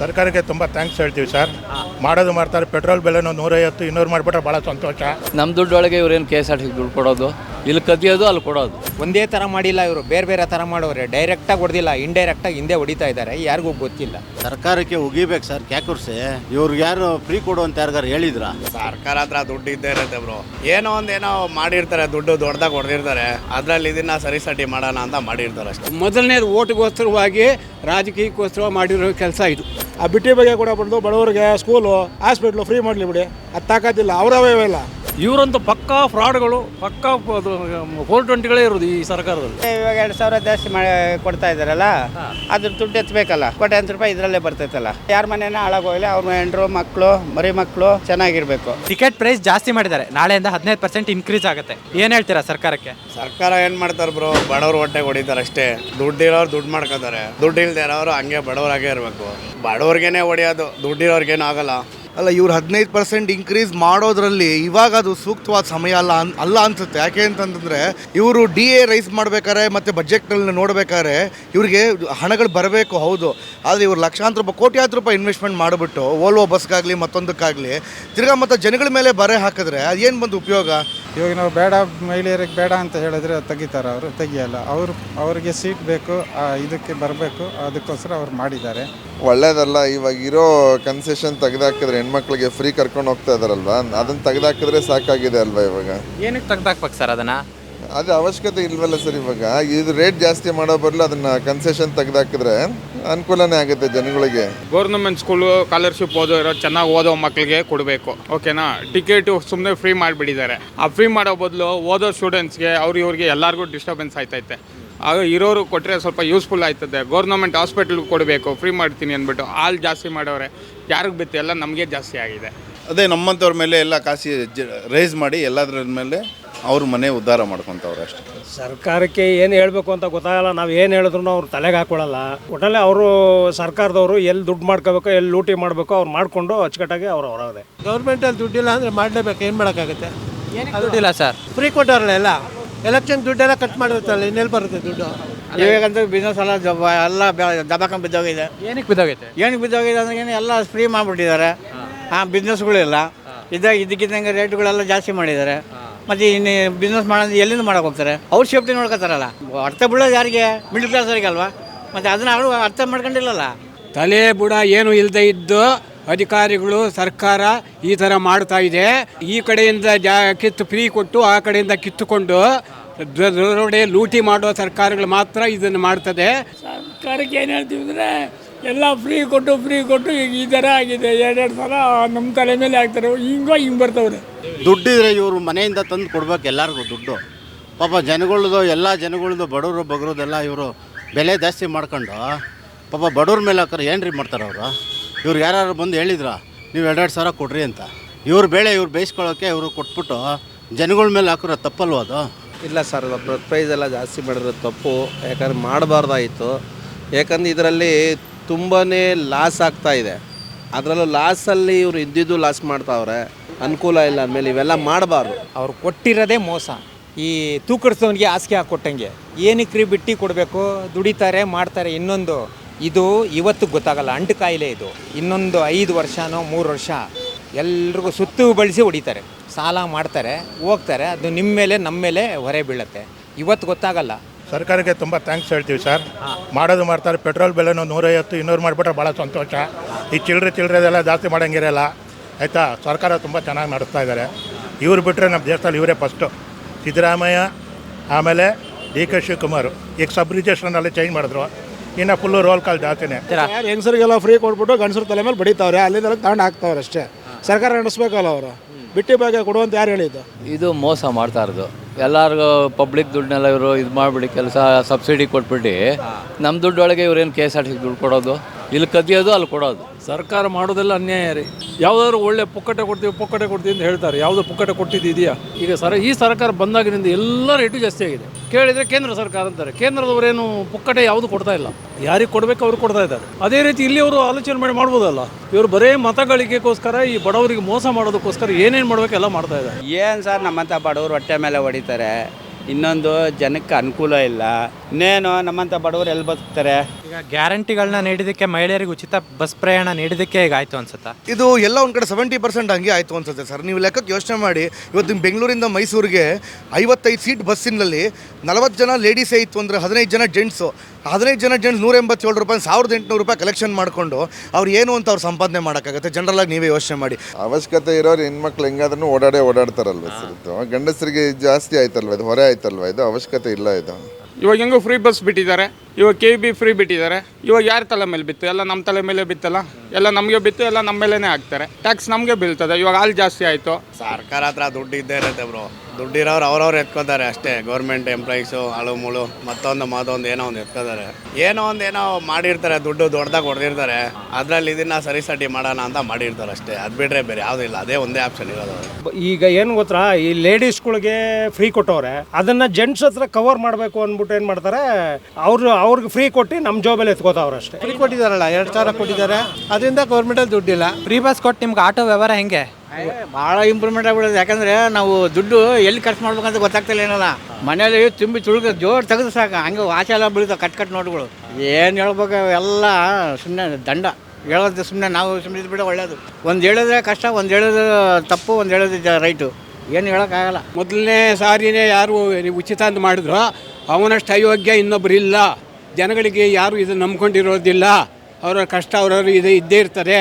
ಸರ್ಕಾರಕ್ಕೆ ತುಂಬ ಥ್ಯಾಂಕ್ಸ್ ಹೇಳ್ತೀವಿ ಸರ್ ಮಾಡೋದು ಮಾಡ್ತಾರೆ ಪೆಟ್ರೋಲ್ ಬೆಲೆನೂ ನೂರೈವತ್ತು, ಇನ್ನೂರು ಮಾಡಿಬಿಟ್ರೆ ಭಾಳ ಸಂತೋಷ. ನಮ್ಮ ದುಡ್ಡೊಳಗೆ ಇವ್ರೇನು ಕೆ ಎಸ್ ಆರ್ ಟಿ ದುಡ್ಡು ಕೊಡೋದು? ಇಲ್ಲಿ ಕದಿಯೋದು ಅಲ್ಲಿ ಕೊಡೋದು. ಒಂದೇ ಥರ ಮಾಡಿಲ್ಲ ಇವರು. ಬೇರೆ ಬೇರೆ ಥರ ಮಾಡೋರೆ ಡೈರೆಕ್ಟಾಗಿ ಹೊಡೆದಿಲ್ಲ ಇಂಡೈರೆಕ್ಟಾಗಿ ಹಿಂದೆ ಹೊಡಿತಾ ಇದ್ದಾರೆ. ಯಾರಿಗೂ ಗೊತ್ತಿಲ್ಲ. ಸರ್ಕಾರಕ್ಕೆ ಉಗಿಬೇಕು ಸರ್ ಕ್ಯಾಕುರ್ಸಿ. ಇವ್ರಿಗೆ ಯಾರು ಫ್ರೀ ಕೊಡು ಅಂತ ಯಾರಿಗಾರು ಹೇಳಿದ್ರ? ಸರ್ಕಾರ ಹತ್ರ ದುಡ್ಡು ಇದ್ದೇ ಇರುತ್ತೆ ಬ್ರೋ ಏನೋ ಒಂದೇನೋ ಮಾಡಿರ್ತಾರೆ ದುಡ್ಡು ದೊಡ್ಡದಾಗ ಹೊಡೆದಿರ್ತಾರೆ. ಅದರಲ್ಲಿ ಇದನ್ನ ಸರಿಸಟಿ ಮಾಡೋಣ ಅಂತ ಮಾಡಿರ್ತಾರೆ ಅಷ್ಟೇ. ಮೊದಲನೇದು ಓಟ್ಗೋಸ್ಕರವಾಗಿ ರಾಜಕೀಯಕ್ಕೋಸ್ಕರ ಮಾಡಿರೋ ಕೆಲಸ ಇದು. ಆ ಬಿಟ್ಟಿ ಬಗ್ಗೆ ಕೂಡ ಬಂದು ಬಡವರಿಗೆ ಸ್ಕೂಲು ಹಾಸ್ಪಿಟ್ಲು ಫ್ರೀ ಮಾಡಲಿ ಬಿಡಿ. ಅದು ತಾಕತ್ತಿಲ್ಲ ಅವರವೇ ಇಲ್ಲ. ಇವರಂತೂ ಪಕ್ಕಾ ಫ್ರಾಡ್ಗಳು ಪಕ್ಕಾ ಫೋರ್ ಟ್ವೆಂಟಿಗಳೇ ಇರೋದು ಈ ಸರ್ಕಾರದಲ್ಲಿ. ಇವಾಗ ಎರಡು ಸಾವಿರ ಜಾಸ್ತಿ ಮಾಡಿ ಕೊಡ್ತಾ ಇದ್ದಾರಲ್ಲ ಅದ್ರ ದುಡ್ಡು ಎತ್ತಬೇಕಲ್ಲ ಕೋಟ್ಯಾಂತರ ರೂಪಾಯಿ ಇದರಲ್ಲೇ ಬರ್ತೈತಲ್ಲ. ಯಾರ ಮನೇನ ಹಾಳಾಗೋಗಿಲ್ಲ ಅವ್ರ ಹೆಂಡ್ರು ಮಕ್ಕಳು ಮರಿ ಮಕ್ಕಳು ಚೆನ್ನಾಗಿರ್ಬೇಕು. ಟಿಕೆಟ್ ಪ್ರೈಸ್ ಜಾಸ್ತಿ ಮಾಡಿದ್ದಾರೆ. ನಾಳೆಯಿಂದ ಹದಿನೈದು ಪರ್ಸೆಂಟ್ ಇನ್ಕ್ರೀಸ್ ಆಗುತ್ತೆ. ಏನು ಹೇಳ್ತೀರಾ ಸರ್ಕಾರಕ್ಕೆ? ಸರ್ಕಾರ ಏನ್ ಮಾಡ್ತಾರೆ ಬ್ರೋ ಬಡವ್ರ ಹೊಟ್ಟೆ ಹೊಡಿತಾರೆ ಅಷ್ಟೇ. ದುಡ್ಡಿರೋರು ದುಡ್ಡು ಮಾಡ್ಕೋತಾರೆ. ದುಡ್ಡು ಇಲ್ದೇ ಇರೋರು ಹಂಗೆ ಬಡವರಾಗೇ ಇರಬೇಕು. ಬಡವ್ರಿಗೇನೆ ಹೊಡಿಯೋದು ದುಡ್ಡಿರೋರ್ಗೇನು ಆಗಲ್ಲ. ಅಲ್ಲ, ಇವ್ರು ಹದಿನೈದು ಪರ್ಸೆಂಟ್ ಇನ್ಕ್ರೀಸ್ ಮಾಡೋದ್ರಲ್ಲಿ ಇವಾಗ ಅದು ಸೂಕ್ತವಾದ ಸಮಯ ಅಲ್ಲ ಅಲ್ಲ ಅನ್ಸುತ್ತೆ. ಯಾಕೆ ಅಂತಂದ್ರೆ ಇವರು ಡಿ ಎ ರೈಸ್ ಮಾಡ್ಬೇಕಾದ್ರೆ ಮತ್ತೆ ಬಜೆಟ್ನಲ್ಲಿ ನೋಡ್ಬೇಕಾದ್ರೆ ಇವರಿಗೆ ಹಣಗಳು ಬರಬೇಕು, ಹೌದು. ಆದರೆ ಇವ್ರು ಲಕ್ಷಾಂತರ ರೂಪಾಯಿ, ಕೋಟ್ಯಾಂತರ ರೂಪಾಯಿ ಇನ್ವೆಸ್ಟ್ಮೆಂಟ್ ಮಾಡಿಬಿಟ್ಟು ಓಲ್ವೋ ಬಸ್ಗಾಗಲಿ ಮತ್ತೊಂದಕ್ಕಾಗಲಿ ತಿರ್ಗಾ ಮತ್ತು ಜನಗಳ ಮೇಲೆ ಬರೆ ಹಾಕಿದ್ರೆ ಅದೇನು ಬಂದು ಉಪಯೋಗ? ಇವಾಗ ನಾವು ಬೇಡ ಮಹಿಳೆಯರಿಗೆ ಬೇಡ ಅಂತ ಹೇಳಿದ್ರೆ ತೆಗಿತಾರೆ ಅವರು ತೆಗಿಯಲ್ಲ. ಅವರು ಅವರಿಗೆ ಸೀಟ್ ಬೇಕು ಆ ಇದಕ್ಕೆ ಬರಬೇಕು ಅದಕ್ಕೋಸ್ಕರ ಅವ್ರು ಮಾಡಿದ್ದಾರೆ. ಒಳ್ಳೇದಲ್ಲ ಇವಾಗ ಇರೋ ಕನ್ಸೆಷನ್ ತೆಗೆದಾಕಿದ್ರೆ ಹೆಣ್ಮಕ್ಳಿಗೆ ಫ್ರೀ ಕರ್ಕೊಂಡು ಹೋಗ್ತಾ ಇದಾರಲ್ವಾ? ಅದನ್ನ ತೆಗೆದಾಕಿದ್ರೆ ಸಾಕಾಗಿದೆ ಅಲ್ವಾ ಇವಾಗ? ಏನಕ್ಕೆ ತೆಗ್ದಾಕ್ಬೇಕು ಸರ್ ಅದನ್ನು? ಅದು ಅವಶ್ಯಕತೆ ಇಲ್ವಲ್ಲ ಸರ್ ಇವಾಗ? ಇದು ರೇಟ್ ಜಾಸ್ತಿ ಮಾಡೋ ಬದಲು ಅದನ್ನ ಕನ್ಸೆಷನ್ ತೆಗೆದಾಕಿದ್ರೆ ಅನುಕೂಲನೇ ಆಗುತ್ತೆ ಜನಗಳಿಗೆ. ಗೌರ್ಮೆಂಟ್ ಸ್ಕೂಲು ಸ್ಕಾಲರ್ಶಿಪ್ ಓದೋ ಇರೋ ಚೆನ್ನಾಗಿ ಓದೋ ಮಕ್ಕಳಿಗೆ ಕೊಡಬೇಕು. ಓಕೆನಾ ಟಿಕೆಟ್ ಸುಮ್ಮನೆ ಫ್ರೀ ಮಾಡಿಬಿಟ್ಟಿದ್ದಾರೆ. ಆ ಫ್ರೀ ಮಾಡೋ ಬದಲು ಓದೋ ಸ್ಟೂಡೆಂಟ್ಸ್ಗೆ ಅವ್ರು ಇವ್ರಿಗೆ ಎಲ್ಲರಿಗೂ ಡಿಸ್ಟರ್ಬೆನ್ಸ್ ಆಯ್ತೈತೆ. ಆಗ ಇರೋರು ಕೊಟ್ಟರೆ ಸ್ವಲ್ಪ ಯೂಸ್ಫುಲ್ ಆಯ್ತದೆ. ಗೌರ್ನಮೆಂಟ್ ಹಾಸ್ಪಿಟ್ಲ್ಗೆ ಕೊಡಬೇಕು ಫ್ರೀ ಮಾಡ್ತೀನಿ ಅಂದ್ಬಿಟ್ಟು ಹಾಲು ಜಾಸ್ತಿ ಮಾಡೋರೆ. ಯಾರಿಗೆ ಬಿತ್ತು ಎಲ್ಲ ನಮಗೆ ಜಾಸ್ತಿ ಆಗಿದೆ. ಅದೇ ನಮ್ಮಂಥವ್ರ ಮೇಲೆ ಎಲ್ಲ ಕಾಸಿ ರೈಸ್ ಮಾಡಿ ಎಲ್ಲದರ ಮೇಲೆ ಅವ್ರ ಮನೆ ಉದ್ಧಾರ ಮಾಡ್ಕೊತವ್ರೆ ಅಷ್ಟೇ. ಸರ್ಕಾರಕ್ಕೆ ಏನು ಹೇಳಬೇಕು ಅಂತ ಗೊತ್ತಾಗಲ್ಲ ನಾವು ಏನು ಹೇಳಿದ್ರು ಅವ್ರು ತಲೆಗೆ ಹಾಕೊಳ್ಳಲ್ಲ ಒಟ್ಟಲ್ಲಿ ಅವರು ಸರ್ಕಾರದವರು ಎಲ್ಲಿ ದುಡ್ಡು ಮಾಡ್ಕೋಬೇಕು ಎಲ್ಲಿ ಲೂಟಿ ಮಾಡಬೇಕು ಅವ್ರು ಮಾಡಿಕೊಂಡು ಅಚ್ಚುಕಟ್ಟಾಗಿ ಅವ್ರು ಹೊರಗದೆ ಗೌರ್ಮೆಂಟಲ್ಲಿ ದುಡ್ಡಿಲ್ಲ ಅಂದರೆ ಮಾಡಲೇಬೇಕು ಏನು ಮಾಡೋಕ್ಕಾಗುತ್ತೆ? ದುಡ್ಡಿಲ್ಲ ಸರ್ ಫ್ರೀ ಕೊಟ್ಟವ್ರಲ್ಲ ಎಲ್ಲ? ಎಲೆಕ್ಷನ್ ದುಡ್ಡೆಲ್ಲ ಕಟ್ ಮಾಡಿರ್ತಾರಲ್ಲ ಇನ್ನೆಲ್ಲಿ ಬರುತ್ತೆ ದುಡ್ಡು? ಇವಾಗಂತೂ ಬಿಸ್ನೆಸ್ ಎಲ್ಲ ಜಬ್ಬ ಎಲ್ಲ ದಬಾಕೊಂಡ್ ಬಿದ್ದೋಗಿದೆ. ಏನಕ್ಕೆ ಬಿದ್ದೋಗೈತೆ? ಏನಕ್ಕೆ ಬಿದ್ದೋಗಿದೆ ಅಂದ್ರೆ ಏನು ಎಲ್ಲ ಫ್ರೀ ಮಾಡಿಬಿಟ್ಟಿದ್ದಾರೆ. ಹಾಂ. ಬಿಸ್ನೆಸ್ಗಳಿಲ್ಲ ಇದಾಗ ಇದಕ್ಕಿದ್ದಂಗೆ ರೇಟ್ಗಳೆಲ್ಲ ಜಾಸ್ತಿ ಮಾಡಿದ್ದಾರೆ. ಮತ್ತು ಇನ್ನು ಬಿಸ್ನೆಸ್ ಮಾಡೋದು ಎಲ್ಲಿಂದ ಮಾಡಕ್ಕೆ ಹೋಗ್ತಾರೆ? ಅವ್ರ ಸೇಫ್ಟಿ ನೋಡ್ಕೊತಾರಲ್ಲ. ಅರ್ಥ ಬೀಳೋದು ಯಾರಿಗೆ? ಮಿಡ್ಲ್ ಕ್ಲಾಸರಿಗೆ ಅಲ್ವಾ? ಮತ್ತು ಅದನ್ನ ಅವರು ಅರ್ಥ ಮಾಡ್ಕೊಂಡಿಲ್ಲಲ್ಲ. ತಲೆ ಬುಡ ಏನು ಇಲ್ಲದೆ ಇದ್ದು ಅಧಿಕಾರಿಗಳು ಸರ್ಕಾರ ಈ ಥರ ಮಾಡ್ತಾ ಇದೆ. ಈ ಕಡೆಯಿಂದ ಜಾ ಕಿತ್ತು ಫ್ರೀ ಕೊಟ್ಟು ಆ ಕಡೆಯಿಂದ ಕಿತ್ತುಕೊಂಡು ದೊಡ್ಡ ದರೋಡೆ ಲೂಟಿ ಮಾಡೋ ಸರ್ಕಾರಗಳು ಮಾತ್ರ ಇದನ್ನು ಮಾಡ್ತದೆ. ಸರ್ಕಾರಕ್ಕೆ ಏನು ಹೇಳ್ತೀವಿ ಅಂದರೆ ಎಲ್ಲ ಫ್ರೀ ಕೊಟ್ಟು ಫ್ರೀ ಕೊಟ್ಟು ಈಗ ಈ ಥರ ಆಗಿದೆ. ಎರಡೆರಡು ಸಲ ನಮ್ಮ ತಲೆ ಮೇಲೆ ಹಾಕ್ತಾರೆ. ಹಿಂಗೋ ಹಿಂಗೆ ಬರ್ತವ್ರೆ. ದುಡ್ಡಿದ್ರೆ ಇವರು ಮನೆಯಿಂದ ತಂದು ಕೊಡ್ಬೇಕು ಎಲ್ಲರಿಗೂ ದುಡ್ಡು. ಪಾಪ ಜನಗಳದು ಎಲ್ಲ ಜನಗಳದು ಬಡವರು ಬಗ್ರದೆಲ್ಲ ಇವರು ಬೆಲೆ ಜಾಸ್ತಿ ಮಾಡ್ಕೊಂಡು ಪಾಪ ಬಡವ್ರ ಮೇಲೆ ಹಾಕ್ರೆ ಏನು ರೀ ಮಾಡ್ತಾರೆ ಅವರು? ಇವ್ರು ಯಾರು ಬಂದು ಹೇಳಿದ್ರ ನೀವು ಎರಡೆರಡು ಸಾವಿರ ಕೊಡ್ರಿ ಅಂತ. ಇವ್ರ ಬೆಳೆ ಇವ್ರು ಬೇಯಿಸ್ಕೊಳ್ಳೋಕೆ ಇವರು ಕೊಟ್ಬಿಟ್ಟು ಜನಗಳ ಮೇಲೆ ಹಾಕಿರೋ ತಪ್ಪಲ್ವ ಅದು? ಇಲ್ಲ ಸರ್ ಪ್ರೈಸ್ ಎಲ್ಲ ಜಾಸ್ತಿ ಮಾಡಿದ್ರೆ ತಪ್ಪು. ಯಾಕಂದ್ರೆ ಮಾಡಬಾರ್ದಾಯಿತು. ಯಾಕಂದ್ರೆ ಇದರಲ್ಲಿ ತುಂಬಾ ಲಾಸ್ ಆಗ್ತಾ ಇದೆ. ಅದರಲ್ಲೂ ಲಾಸಲ್ಲಿ ಇವರು ಇದ್ದಿದ್ದು ಲಾಸ್ ಮಾಡ್ತಾವ್ರೆ. ಅನುಕೂಲ ಇಲ್ಲ ಅಂದಮೇಲೆ ಇವೆಲ್ಲ ಮಾಡಬಾರ್ದು. ಅವ್ರು ಕೊಟ್ಟಿರೋದೇ ಮೋಸ. ಈ ತೂಕಡಿಸೋನಿಗೆ ಹಾಸಿಗೆ ಹಾಕೊಟ್ಟಂಗೆ. ಏನಕ್ಕೆ ರೀ ಬಿಟ್ಟು ಕೊಡಬೇಕು? ದುಡಿತಾರೆ, ಮಾಡ್ತಾರೆ ಇನ್ನೊಂದು. ಇದು ಇವತ್ತು ಗೊತ್ತಾಗಲ್ಲ. ಅಂಟು ಕಾಯಿಲೆ ಇದು. ಇನ್ನೊಂದು ಐದು ವರ್ಷನೋ ಮೂರು ವರ್ಷ ಎಲ್ರಿಗೂ ಸುತ್ತು ಬಳಸಿ ಹೊಡಿತಾರೆ. ಸಾಲ ಮಾಡ್ತಾರೆ, ಹೋಗ್ತಾರೆ. ಅದು ನಿಮ್ಮ ಮೇಲೆ, ನಮ್ಮ ಮೇಲೆ ಹೊರೆ ಬೀಳುತ್ತೆ. ಇವತ್ತು ಗೊತ್ತಾಗಲ್ಲ. ಸರ್ಕಾರಕ್ಕೆ ತುಂಬ ಥ್ಯಾಂಕ್ಸ್ ಹೇಳ್ತೀವಿ ಸರ್ ಮಾಡೋದು ಮಾಡ್ತಾರೆ ಪೆಟ್ರೋಲ್ ಬೆಲೆನೂ ನೂರೈವತ್ತು ಇನ್ನೂರು ಮಾಡಿಬಿಟ್ರೆ ಭಾಳ ಸಂತೋಷ. ಈ ಚಿಲ್ಲರೆ ಚಿಲ್ಲರೆದೆಲ್ಲ ಜಾಸ್ತಿ ಮಾಡೋಂಗಿರಲ್ಲ. ಆಯಿತಾ? ಸರ್ಕಾರ ತುಂಬ ಚೆನ್ನಾಗಿ ನಡೆಸ್ತಾ ಇದ್ದಾರೆ ಇವ್ರು ಬಿಟ್ಟರೆ ನಮ್ಮ ದೇಶದಲ್ಲಿ ಇವರೇ ಫಸ್ಟು ಸಿದ್ದರಾಮಯ್ಯ ಆಮೇಲೆ ಡಿ ಕೆ ಶಿವಕುಮಾರ್. ಈಗ ಸಬ್ ರಿಜಿಸ್ಟ್ರನ್ನಲ್ಲಿ ಚೇಂಜ್ ಮಾಡಿದ್ರು. ಇನ್ನು ಫುಲ್ಲು ರೋಲ್ ಕಾಲ್ ಜಾಸ್ತಿನೇ. ಯಾರು ಹೆಂಗಸರಿಗೆಲ್ಲ ಫ್ರೀ ಕೊಟ್ಬಿಟ್ಟು ಗಂಡಸರ ತಲೆ ಮೇಲೆ ಬಡಿತಾವ್ರೆ. ಅಲ್ಲಿಂದ ತಗೊಂಡು ಹಾಕ್ತಾವ್ರೆ ಅಷ್ಟೇ ಸರ್ಕಾರ ನಡೆಸ್ಬೇಕಲ್ಲ ಅವರು. ಬಿಟ್ಟಿ ಬಗ್ಗೆ ಕೊಡುವಂತ ಯಾರು ಹೇಳಿದ್ದು? ಇದು ಮೋಸ ಮಾಡ್ತಾ ಇರೋದು. ಎಲ್ಲರಿಗೂ ಪಬ್ಲಿಕ್ ದುಡ್ಡನ್ನೆಲ್ಲ ಇವರು ಇದು ಮಾಡಿಬಿಡಿ ಕೆಲಸ ಸಬ್ಸಿಡಿ ಕೊಟ್ಬಿಟ್ಟು ನಮ್ಮ ದುಡ್ಡೊಳಗೆ ಇವ್ರೇನು ಕೆ ಎಸ್ ಆರ್ ಟಿ ದುಡ್ಡು ಕೊಡೋದು? ಇಲ್ಲಿ ಕದಿಯೋದು ಅಲ್ಲಿ ಕೊಡೋದು. ಸರ್ಕಾರ ಮಾಡೋದೆಲ್ಲ ಅನ್ಯಾಯ ರೀ. ಯಾವುದಾದ್ರು ಒಳ್ಳೆ ಪುಕ್ಕಟೆ ಕೊಡ್ತೀವಿ ಪುಕ್ಕಟೆ ಕೊಡ್ತೀವಿ ಅಂತ ಹೇಳ್ತಾರೆ. ಯಾವುದು ಪುಕ್ಕಟೆ ಕೊಟ್ಟಿದ್ದೀಯಾ? ಇದೆಯಾ ಈಗ ಸರ ಈ ಸರ್ಕಾರ ಬಂದಾಗಿನಿಂದ ಎಲ್ಲ ರೇಟು ಜಾಸ್ತಿ ಆಗಿದೆ. ಕೇಳಿದರೆ ಕೇಂದ್ರ ಸರ್ಕಾರ ಅಂತಾರೆ. ಕೇಂದ್ರದವರೇನು ಪುಕ್ಕಟೆ ಯಾವುದು ಕೊಡ್ತಾ ಇಲ್ಲ? ಯಾರಿಗೆ ಕೊಡಬೇಕು ಅವ್ರು ಕೊಡ್ತಾ ಇದ್ದಾರೆ. ಅದೇ ರೀತಿ ಇಲ್ಲಿ ಅವರು ಆಲೋಚನೆ ಮಾಡಿ ಮಾಡ್ಬೋದಲ್ಲ? ಇವರು ಬರೇ ಮತಗಳಿಕೆಗೋಸ್ಕರ ಈ ಬಡವರಿಗೆ ಮೋಸ ಮಾಡೋದಕ್ಕೋಸ್ಕರ ಏನೇನು ಮಾಡ್ಬೇಕು ಎಲ್ಲ ಮಾಡ್ತಾ ಇದ್ದಾರೆ. ಏನು ಸರ್ ನಮ್ಮಂಥ ಬಡವರು ಹೊಟ್ಟೆ ಮೇಲೆ ಹೊಡಿತಾರೆ? ಇನ್ನೊಂದು ಜನಕ್ಕೆ ಅನುಕೂಲ ಇಲ್ಲ. ಇನ್ನೇನು ನಮ್ಮಂಥ ಬಡವರು ಎಲ್ಲಿ ಬದುಕ್ತಾರೆ? ಈಗ ಗ್ಯಾರಂಟಿಗಳನ್ನ ನೀಡಿದ್ದಕ್ಕೆ ಮಹಿಳೆಯರಿಗೆ ಉಚಿತ ಬಸ್ ಪ್ರಯಾಣ ನೀಡಿದ್ದಕ್ಕೆ ಈಗ ಆಯ್ತು ಅನ್ಸುತ್ತಾ? ಇದು ಎಲ್ಲ ಒಂದು ಕಡೆ ಸೆವೆಂಟಿ ಪರ್ಸೆಂಟ್ ಹಂಗೆ ಆಯಿತು ಅನ್ಸುತ್ತೆ ಸರ್. ನೀವು ಲೆಕ್ಕಕ್ಕೆ ಯೋಚನೆ ಮಾಡಿ ಇವತ್ತು ಬೆಂಗಳೂರಿಂದ ಮೈಸೂರಿಗೆ ಐವತ್ತೈದು ಸೀಟ್ ಬಸ್ಸಿನಲ್ಲಿ ನಲವತ್ತು ಜನ ಲೇಡೀಸೇ ಇತ್ತು ಅಂದ್ರೆ ಹದಿನೈದು ಜನ ಜೆಂಟ್ಸು ಹದಿನೈದು ಜನ ಜನ ನೂರ ಎಂಬತ್ತೇಳು ರೂಪಾಯಿ ಸಾವಿರದ ಎಂಟುನೂರು ರೂಪಾಯಿ ಕಲೆಕ್ಷನ್ ಮಾಡಿಕೊಂಡು ಅವ್ರು ಏನು ಅಂತ ಅವ್ರು ಸಂಪಾದನೆ ಮಾಡೋಕ್ಕಾಗತ್ತೆ. ಜನರಲಾಗಿ ನೀವೇ ಯೋಚನೆ ಮಾಡಿ. ಅವಶ್ಯಕತೆ ಇರೋರು ಹೆಣ್ಮಕ್ಳು ಹೆಂಗಾದ್ರೂ ಓಡಾಡೇ ಓಡಾಡ್ತಾರಲ್ವ ಸರ್ ಇದು ಗಂಡಸರಿಗೆ ಜಾಸ್ತಿ ಆಯ್ತಲ್ವ ಇದು? ಹೊರೆ ಆಯ್ತಲ್ವ ಇದು? ಅವಶ್ಯಕತೆ ಇಲ್ಲ ಇದು. ಇವಾಗ ಹೆಂಗೋ ಫ್ರೀ ಬಸ್ ಬಿಟ್ಟಿದ್ದಾರೆ. ಇವಾಗ ಕೆ ಬಿ ಫ್ರೀ ಬಿಟ್ಟಿದ್ದಾರೆ. ಇವಾಗ ಯಾರ ತಲೆ ಮೇಲೆ ಬಿತ್ತು? ಎಲ್ಲ ನಮ್ಮ ತಲೆ ಮೇಲೆ ಬಿತ್ತಲ್ಲ? ಎಲ್ಲ ನಮಗೆ ಬಿತ್ತು ಎಲ್ಲ ನಮ್ಮ ಮೇಲೇ ಹಾಕ್ತಾರೆ. ಟ್ಯಾಕ್ಸ್ ನಮಗೆ ಬೀಳ್ತದೆ. ಇವಾಗ ಹಾಲು ಜಾಸ್ತಿ ಆಯಿತು. ಸರ್ಕಾರ ಹತ್ರ ದುಡ್ಡು ಇದ್ದೇ ಇರುತ್ತೆ ಬ್ರೋ ದುಡ್ಡಿರೋರು ಅವ್ರವ್ರು ಎತ್ಕೋತಾರೆ ಅಷ್ಟೇ. ಗೌರ್ಮೆಂಟ್ ಎಂಪ್ಲಾಯೀಸು ಅಳು ಮುಳು ಮತ್ತೊಂದು ಮತ್ತೊಂದು ಏನೋ ಒಂದು ಎತ್ಕೋತಾರೆ. ಏನೋ ಒಂದು ಏನೋ ಮಾಡಿರ್ತಾರೆ. ದುಡ್ಡು ದೊಡ್ಡದಾಗಿ ಹೊಡೆದಿರ್ತಾರೆ ಅದರಲ್ಲಿ ಇದನ್ನ ಸರಿಸಟಿ ಮಾಡೋಣ ಅಂತ ಮಾಡಿರ್ತಾರೆ ಅಷ್ಟೇ. ಅದು ಬಿಟ್ಟರೆ ಬೇರೆ ಯಾವುದೂ ಇಲ್ಲ. ಅದೇ ಒಂದೇ ಆಪ್ಷನ್ ಇರೋದು. ಈಗ ಏನು ಗೊತ್ತಾ? ಈ ಲೇಡೀಸ್ಗಳಿಗೆ ಫ್ರೀ ಕೊಟ್ಟವ್ರೆ. ಅದನ್ನ ಜೆಂಟ್ಸ್ ಹತ್ರ ಕವರ್ ಮಾಡಬೇಕು ಅಂದ್ಬಿಟ್ಟು ಏನು ಮಾಡ್ತಾರೆ? ಅವ್ರು ಅವ್ರಿಗೆ ಫ್ರೀ ಕೊಟ್ಟು ನಮ್ಮ ಜಾಬಲ್ಲಿ ಎತ್ಕೋತಾವ್ರು ಅಷ್ಟೇ. ಫ್ರೀ ಕೊಟ್ಟಿದಾರಲ್ಲ ಎರಡು ಸಾವಿರ ಕೊಟ್ಟಿದ್ದಾರೆ. ಅದರಿಂದ ಗೌರ್ಮೆಂಟಲ್ಲಿ ದುಡ್ಡಿಲ್ಲ. ಫ್ರೀ ಬಸ್ ಕೊಟ್ಟು ನಿಮ್ಗೆ ಆಟೋ ವ್ಯವಹಾರ ಹೆಂಗೆ? ಭಾಳ ಇಂಪ್ರೂವ್ಮೆಂಟ್ ಆಗ್ಬಿಡೋದು ಯಾಕಂದರೆ ನಾವು ದುಡ್ಡು ಎಲ್ಲಿ ಖರ್ಚು ಮಾಡ್ಬೇಕಂತ ಗೊತ್ತಾಗ್ತಿಲ್ಲ ಏನಲ್ಲ. ಮನೇಲಿ ತುಂಬಿ ತುಳುಕ ಜೋರು ತೆಗೆದು ಸಾಕು. ಹಂಗೆ ಆಚೆ ಎಲ್ಲ ಬೀಳ್ತಾವೆ ಕಟ್ ಕಟ್ ನೋಟ್ಗಳು. ಏನು ಹೇಳ್ಬೇಕು ಎಲ್ಲ ಸುಮ್ಮನೆ ದಂಡ. ಹೇಳೋದು ಸುಮ್ಮನೆ ನಾವು ಸುಮ್ಮನೆ ಇದ್ಬಿಡ ಒಳ್ಳೇದು. ಒಂದು ಹೇಳಿದ್ರೆ ಕಷ್ಟ ಒಂದು ಹೇಳೋದು ತಪ್ಪು ಒಂದು ಹೇಳೋದು ರೈಟು. ಏನು ಹೇಳೋಕ್ಕಾಗಲ್ಲ. ಮೊದಲನೇ ಸಾರಿನೇ ಯಾರು ಉಚಿತ ಅಂತ ಮಾಡಿದ್ರು ಅವನಷ್ಟು ಅಯೋಗ್ಯ ಇನ್ನೊಬ್ರು ಇಲ್ಲ. ಜನಗಳಿಗೆ ಯಾರು ಇದು ನಂಬ್ಕೊಂಡಿರೋದಿಲ್ಲ. ಅವರ ಕಷ್ಟ ಅವರವರು ಇದು ಇದ್ದೇ ಇರ್ತಾರೆ.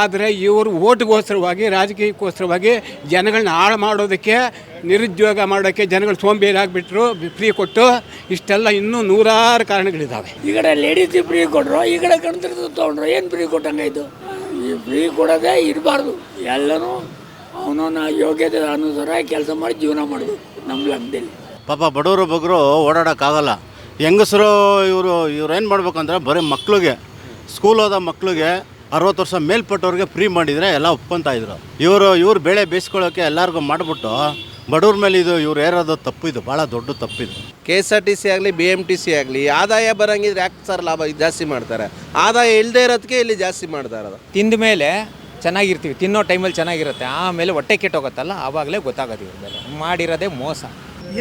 ಆದರೆ ಇವರು ಓಟ್ಗೋಸ್ಕರವಾಗಿ ರಾಜಕೀಯಕ್ಕೋಸ್ಕರವಾಗಿ ಜನಗಳನ್ನ ಹಾಳು ಮಾಡೋದಕ್ಕೆ ನಿರುದ್ಯೋಗ ಮಾಡೋಕ್ಕೆ ಜನಗಳು ಸೋಂಬೇರಿ ಆಗಿಬಿಟ್ರು ಫ್ರೀ ಕೊಟ್ಟು ಇಷ್ಟೆಲ್ಲ ಇನ್ನೂ ನೂರಾರು ಕಾರಣಗಳಿದ್ದಾವೆ ಈ ಕಡೆ ಲೇಡೀಸ್ ಫ್ರೀ ಕೊಟ್ಟರು ಈ ಕಡೆ ಗಂಡಸರು ತೊಗೊಂಡ್ರು ಏನು ಫ್ರೀ ಕೊಟ್ಟಂಗಾಯ್ತು ಈ ಫ್ರೀ ಕೊಡೋದೇ ಇರಬಾರ್ದು. ಎಲ್ಲರೂ ಅವನವನ ಯೋಗ್ಯತೆ ಅನುಸಾರ ಕೆಲಸ ಮಾಡಿ ಜೀವನ ಮಾಡಬೇಕು ನಮ್ಮ ಲೆಕ್ಕದಲ್ಲಿ ಪಾಪ ಬಡವರು ಬಗ್ಗರು ಓಡಾಡೋಕ್ಕಾಗಲ್ಲ. ಹೆಂಗಸರು ಇವರು ಇವ್ರು ಏನು ಮಾಡ್ಬೇಕಂದ್ರೆ ಬರೀ ಮಕ್ಳಿಗೆ ಸ್ಕೂಲ್ ಹೋದ ಮಕ್ಳಿಗೆ ಅರವತ್ತು ವರ್ಷ ಮೇಲ್ಪಟ್ಟವ್ರಿಗೆ ಫ್ರೀ ಮಾಡಿದರೆ ಎಲ್ಲ ಒಪ್ಕೊಂತ ಇದ್ರು. ಇವರು ಇವ್ರು ಬೆಳೆ ಬೇಯಿಸ್ಕೊಳ್ಳೋಕೆ ಎಲ್ಲರಿಗೂ ಮಾಡಿಬಿಟ್ಟು ಬಡವ್ರ ಮೇಲೆ ಇದು ಇವ್ರು ಏರೋದು ತಪ್ಪಿದು ಭಾಳ ದೊಡ್ಡ ತಪ್ಪಿದು. K S R T C ಆಗಲಿ ಬಿ ಎಂ ಟಿ ಸಿ ಆಗಲಿ ಆದಾಯ ಬರಂಗಿದ್ರೆ ಯಾಕೆ ಸರ್ ಲಾಭ ಜಾಸ್ತಿ ಮಾಡ್ತಾರೆ? ಆದಾಯ ಇಲ್ಲದೆ ಇರೋದಕ್ಕೆ ಇಲ್ಲಿ ಜಾಸ್ತಿ ಮಾಡ್ತಾ ಇರೋದು. ತಿಂದ ಮೇಲೆ ಚೆನ್ನಾಗಿರ್ತೀವಿ ತಿನ್ನೋ ಟೈಮಲ್ಲಿ ಚೆನ್ನಾಗಿರುತ್ತೆ ಆಮೇಲೆ ಹೊಟ್ಟೆ ಕೆಟ್ಟೋಗುತ್ತಲ್ಲ ಆವಾಗಲೇ ಗೊತ್ತಾಗೋದು ಇವ್ರ ಮೇಲೆ ಮಾಡಿರೋದೇ ಮೋಸ.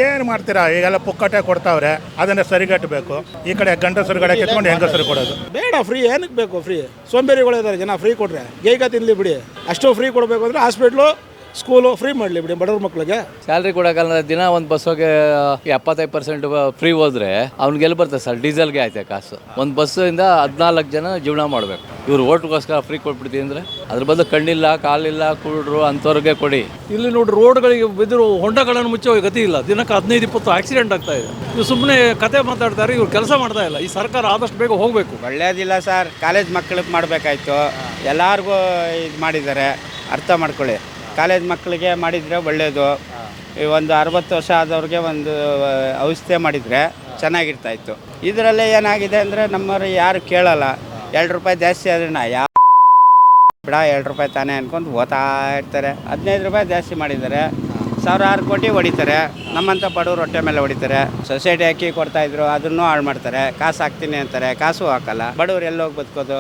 ಏನು ಮಾಡ್ತೀರಾ? ಈಗೆಲ್ಲ ಪುಕ್ಕಟೆ ಕೊಡ್ತಾವ್ರೆ, ಅದನ್ನ ಸರಿಗಟ್ಟಬೇಕು. ಈ ಕಡೆ ಗಂಡಸರು ಕಡೆ ಕಿತ್ಕೊಂಡು ಹೆಂಗಸರು ಕೊಡೋದು. ಬೇಡ ಫ್ರೀ ಏನಕ್ಕೆ ಬೇಕು ಫ್ರೀ ಸೋಂಬೇರಿಗಳು ಇದ್ದಾರೆ ಜನ ಫ್ರೀ ಕೊಟ್ರೆ. ಗೇಗ ತಿನ್ಲಿ ಬಿಡಿ. ಅಷ್ಟು ಫ್ರೀ ಕೊಡಬೇಕು ಅಂದ್ರೆ ಹಾಸ್ಪಿಟ್ಲು ಸ್ಕೂಲು ಫ್ರೀ ಮಾಡಲಿ ಬಿಡಿ ಬಡವ್ರ ಮಕ್ಕಳಿಗೆ ಸ್ಯಾಲ್ರಿ ಕೊಡೋಕ್ಕಲ್ಲ ದಿನ ಒಂದು ಬಸ್ಸಿಗೆ ಎಪ್ಪತ್ತೈದು ಪರ್ಸೆಂಟ್ ಫ್ರೀ ಹೋದ್ರೆ ಅವ್ನಿಗೆ ಎಲ್ಲಿ ಬರ್ತದೆ ಸರ್? ಡೀಸೆಲ್ಗೆ ಆಯ್ತೆ ಕಾಸು? ಒಂದು ಬಸ್ಸಿಂದ ಹದಿನಾಲ್ಕು ಜನ ಜೀವನ ಮಾಡಬೇಕು. ಇವ್ರು ಓಟ್ಗೋಸ್ಕರ ಫ್ರೀ ಕೊಟ್ಬಿಡ್ತೀವಿ ಅಂದರೆ ಅದ್ರ ಬದಲು ಕಣ್ಣಿಲ್ಲ ಕಾಲಿಲ್ಲ ಕುಡ್ರು ಅಂಥವ್ರಿಗೆ ಕೊಡಿ. ಇಲ್ಲಿ ನೋಡಿ ರೋಡ್ಗಳಿಗೆ ಬಿದ್ದರು ಹೊಂಡಗಳನ್ನು ಮುಚ್ಚೋ ಗತಿ ಇಲ್ಲ. ದಿನಕ್ಕೆ ಹದಿನೈದು ಇಪ್ಪತ್ತು ಆಕ್ಸಿಡೆಂಟ್ ಆಗ್ತಾ ಇದೆ. ಇವ್ರು ಸುಮ್ಮನೆ ಕತೆ ಮಾತಾಡ್ತಾರೆ ಇವ್ರು ಕೆಲಸ ಮಾಡ್ತಾ ಇಲ್ಲ. ಈ ಸರ್ಕಾರ ಆದಷ್ಟು ಬೇಗ ಹೋಗಬೇಕು. ಒಳ್ಳೇದಿಲ್ಲ ಸರ್. ಕಾಲೇಜ್ ಮಕ್ಕಳಿಗೆ ಮಾಡಬೇಕಾಯ್ತು. ಎಲ್ಲರಿಗೂ ಇದು ಮಾಡಿದ್ದಾರೆ. ಅರ್ಥ ಮಾಡ್ಕೊಳ್ಳಿ. ಕಾಲೇಜ್ ಮಕ್ಕಳಿಗೆ ಮಾಡಿದರೆ ಒಳ್ಳೆಯದು ಈ ಒಂದು ಅರವತ್ತು ವರ್ಷ ಆದವ್ರಿಗೆ ಒಂದು ಔಷಧಿ ಮಾಡಿದರೆ ಚೆನ್ನಾಗಿರ್ತಾಯಿತ್ತು. ಇದರಲ್ಲೇ ಏನಾಗಿದೆ ಅಂದರೆ ನಮ್ಮವ್ರು ಯಾರು ಕೇಳಲ್ಲ. ಎರಡು ರೂಪಾಯಿ ಜಾಸ್ತಿ ಆದರೆ ನಾ ಯಾವ ಬಿಡ, ಎರಡು ರೂಪಾಯಿ ತಾನೇ ಅನ್ಕೊಂಡು ಓದ್ತಾ ಇರ್ತಾರೆ. ಹದಿನೈದು ರೂಪಾಯಿ ಜಾಸ್ತಿ ಮಾಡಿದ್ದಾರೆ. ಸಾವಿರಾರು ಕೋಟಿ ಹೊಡಿತಾರೆ. ನಮ್ಮಂಥ ಬಡವರು ಹೊಟ್ಟೆ ಮೇಲೆ ಹೊಡಿತಾರೆ. ಸೊಸೈಟಿ ಅಕ್ಕಿ ಕೊಡ್ತಾಯಿದ್ರು ಅದನ್ನು ಹಾಳು ಮಾಡ್ತಾರೆ. ಕಾಸು ಹಾಕ್ತೀನಿ ಅಂತಾರೆ. ಕಾಸು ಹಾಕಲ್ಲ. ಬಡವ್ರು ಎಲ್ಲೋಗಿ ಬದುಕೋದು?